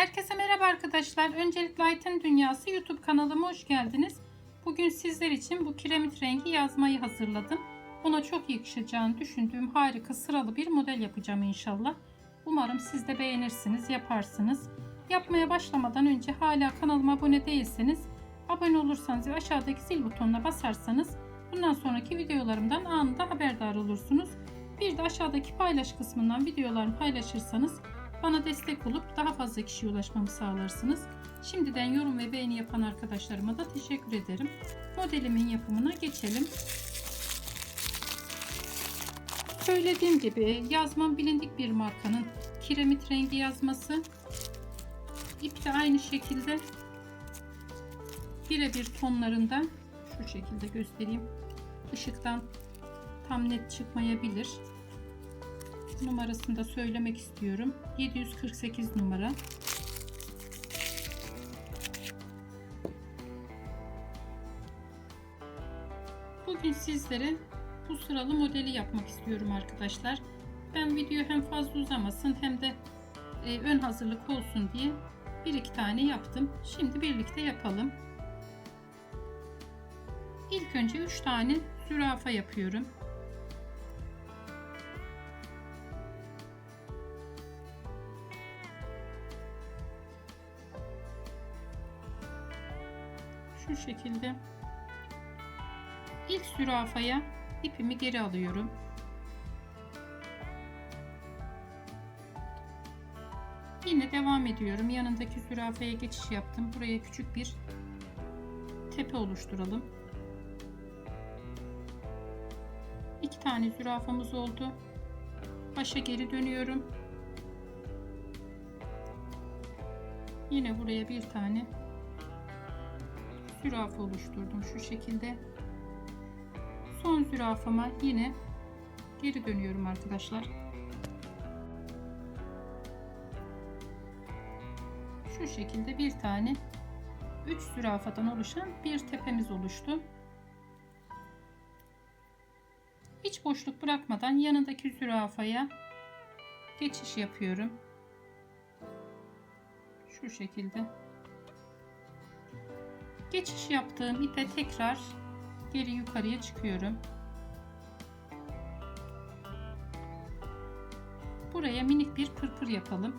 Herkese merhaba arkadaşlar. Öncelikle Ayten Dünyası YouTube kanalıma hoş geldiniz. Bugün sizler için bu kiremit rengi yazmayı hazırladım. Ona çok yakışacağını düşündüğüm harika sıralı bir model yapacağım inşallah. Umarım siz de beğenirsiniz, yaparsınız. Yapmaya başlamadan önce hala kanalıma abone değilseniz, abone olursanız ve aşağıdaki zil butonuna basarsanız bundan sonraki videolarımdan anında haberdar olursunuz. Bir de aşağıdaki paylaş kısmından videolarımı paylaşırsanız bana destek olup daha fazla kişiye ulaşmamı sağlarsınız. Şimdiden yorum ve beğeni yapan arkadaşlarıma da teşekkür ederim. Modelimin yapımına geçelim. Söylediğim gibi yazmam bilindik bir markanın kiremit rengi yazması. İp de aynı şekilde birebir tonlarında şu şekilde göstereyim. Işıktan tam net çıkmayabilir numarasını da söylemek istiyorum. 748 numara. Bugün sizlere bu sıralı modeli yapmak istiyorum arkadaşlar. Ben video hem fazla uzamasın hem de e, ön hazırlık olsun diye bir iki tane yaptım. Şimdi birlikte yapalım. İlk önce 3 tane zürafa yapıyorum. Şu şekilde ilk zürafaya ipimi geri alıyorum. Yine devam ediyorum. Yanındaki zürafaya geçiş yaptım. Buraya küçük bir tepe oluşturalım. İki tane zürafamız oldu. Başa geri dönüyorum. Yine buraya bir tane zürafa oluşturdum şu şekilde. Son zürafama yine geri dönüyorum arkadaşlar. Şu şekilde bir tane 3 zürafadan oluşan bir tepemiz oluştu. Hiç boşluk bırakmadan yanındaki zürafaya geçiş yapıyorum. Şu şekilde. Geçiş yaptığım ipe tekrar geri yukarıya çıkıyorum. Buraya minik bir pırpır yapalım.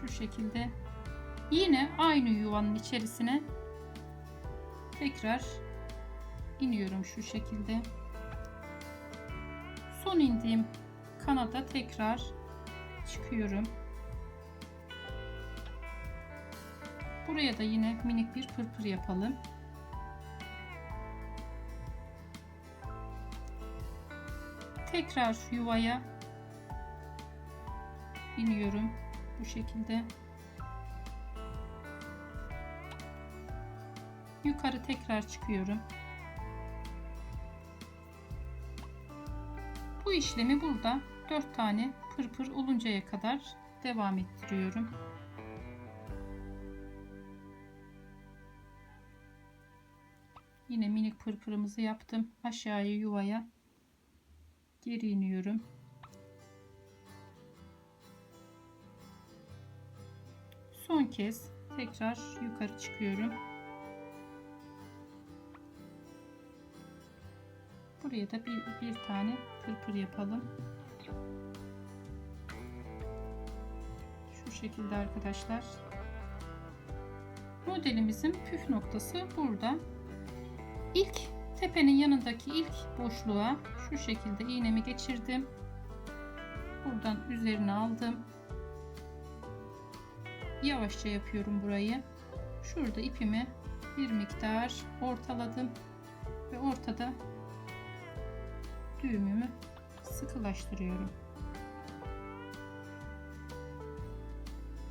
Şu şekilde. Yine aynı yuvanın içerisine tekrar iniyorum şu şekilde. Son indiğim kanada tekrar çıkıyorum. Buraya da yine minik bir pırpır yapalım. Tekrar yuvaya iniyorum bu şekilde. Yukarı tekrar çıkıyorum. Bu işlemi burada 4 tane pırpır oluncaya kadar devam ettiriyorum. Yine minik pırpırımızı yaptım. Aşağıya yuvaya geri iniyorum. Son kez tekrar yukarı çıkıyorum. Buraya da bir, bir tane pırpır yapalım. Şu şekilde arkadaşlar. Modelimizin püf noktası burada. İlk tepenin yanındaki ilk boşluğa şu şekilde iğnemi geçirdim. Buradan üzerine aldım. Yavaşça yapıyorum burayı. Şurada ipimi bir miktar ortaladım ve ortada düğümümü sıkılaştırıyorum.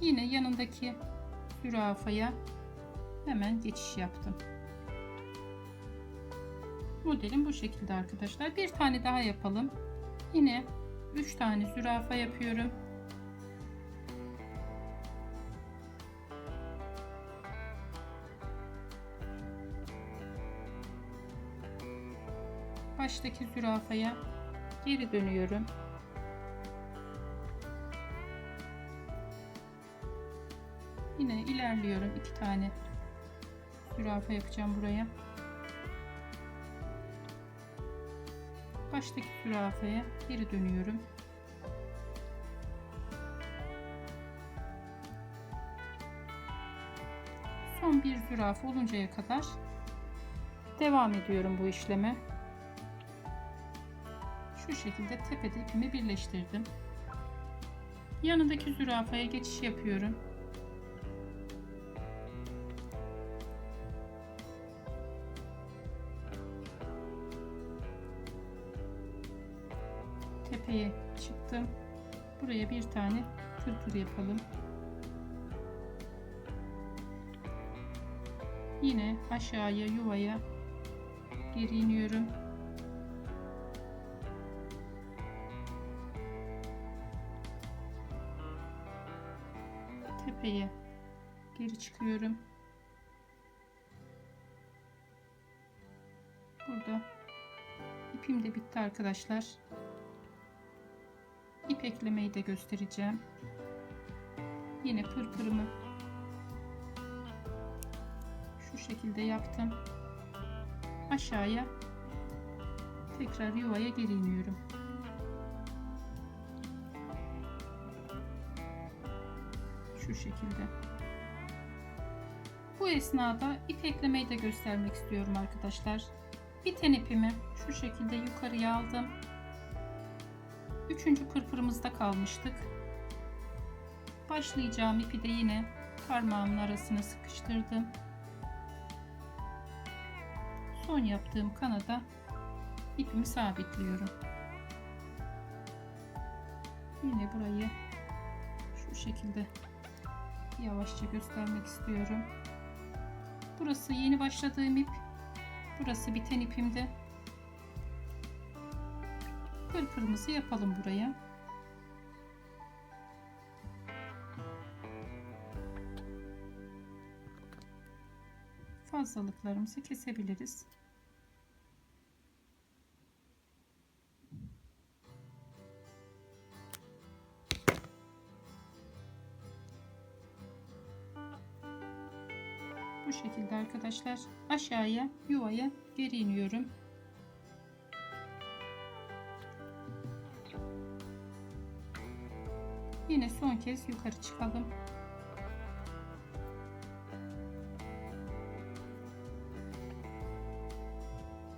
Yine yanındaki zürafaya hemen geçiş yaptım. Modelim bu şekilde arkadaşlar. Bir tane daha yapalım. Yine 3 tane zürafa yapıyorum. baştaki zürafaya geri dönüyorum. Yine ilerliyorum. iki tane zürafa yapacağım buraya. Baştaki zürafaya geri dönüyorum. Son bir zürafa oluncaya kadar devam ediyorum bu işleme. Şu şekilde tepede ipimi birleştirdim. Yanındaki zürafaya geçiş yapıyorum. Tepeye çıktım. Buraya bir tane tırtır yapalım. Yine aşağıya yuvaya geri iniyorum. Tepeye geri çıkıyorum. Burada ipim de bitti arkadaşlar. İp eklemeyi de göstereceğim. Yine pırpırımı şu şekilde yaptım. Aşağıya tekrar yuvaya geri iniyorum. Şu şekilde. Bu esnada ip eklemeyi de göstermek istiyorum arkadaşlar. Biten ipimi şu şekilde yukarıya aldım. Üçüncü pırpırımızda kalmıştık. Başlayacağım ipi de yine parmağımın arasına sıkıştırdım. Son yaptığım kanada ipimi sabitliyorum. Yine burayı şu şekilde yavaşça göstermek istiyorum. Burası yeni başladığım ip. Burası biten ipimde. Pırpırımızı yapalım buraya. Fazlalıklarımızı kesebiliriz. Bu şekilde arkadaşlar aşağıya yuvaya geri iniyorum. Yine son kez yukarı çıkalım.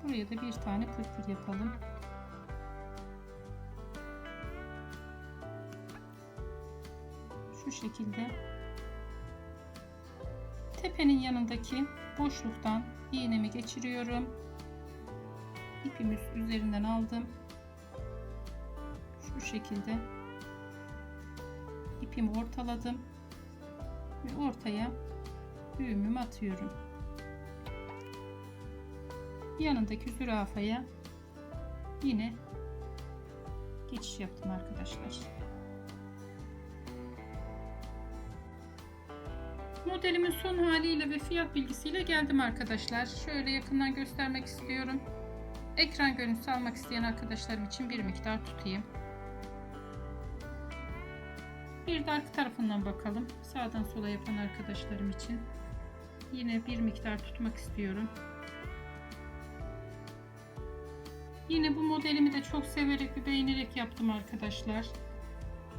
Buraya da bir tane pırpır yapalım. Şu şekilde tepenin yanındaki boşluktan iğnemi geçiriyorum. İpimi üzerinden aldım. Şu şekilde ipimi ortaladım ve ortaya düğümümü atıyorum. Yanındaki zürafaya yine geçiş yaptım arkadaşlar. Modelimin son haliyle ve fiyat bilgisiyle geldim arkadaşlar. Şöyle yakından göstermek istiyorum. Ekran görüntüsü almak isteyen arkadaşlarım için bir miktar tutayım. Bir de arka tarafından bakalım. Sağdan sola yapan arkadaşlarım için. Yine bir miktar tutmak istiyorum. Yine bu modelimi de çok severek ve beğenerek yaptım arkadaşlar.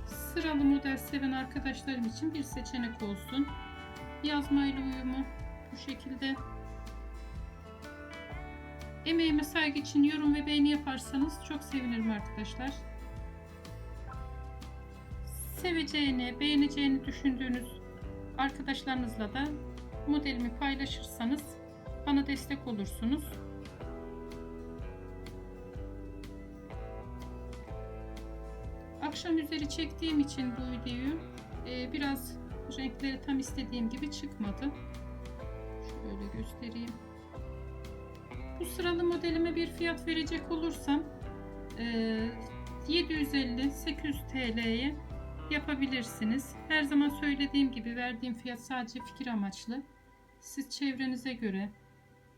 Sıralı model seven arkadaşlarım için bir seçenek olsun. Yazmayla uyumu bu şekilde. Emeğime saygı için yorum ve beğeni yaparsanız çok sevinirim arkadaşlar. Seveceğini, beğeneceğini düşündüğünüz arkadaşlarınızla da modelimi paylaşırsanız bana destek olursunuz. Akşam üzeri çektiğim için bu videoyu e, biraz renkleri tam istediğim gibi çıkmadı. Şöyle göstereyim. Bu sıralı modelime bir fiyat verecek olursam e, 750-800 TL'ye yapabilirsiniz. Her zaman söylediğim gibi verdiğim fiyat sadece fikir amaçlı. Siz çevrenize göre,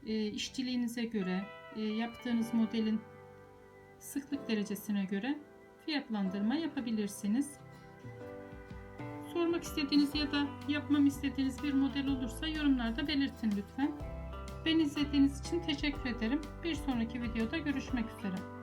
e, işçiliğinize göre, e, yaptığınız modelin sıklık derecesine göre fiyatlandırma yapabilirsiniz. Sormak istediğiniz ya da yapmamı istediğiniz bir model olursa yorumlarda belirtin lütfen. Beni izlediğiniz için teşekkür ederim. Bir sonraki videoda görüşmek üzere.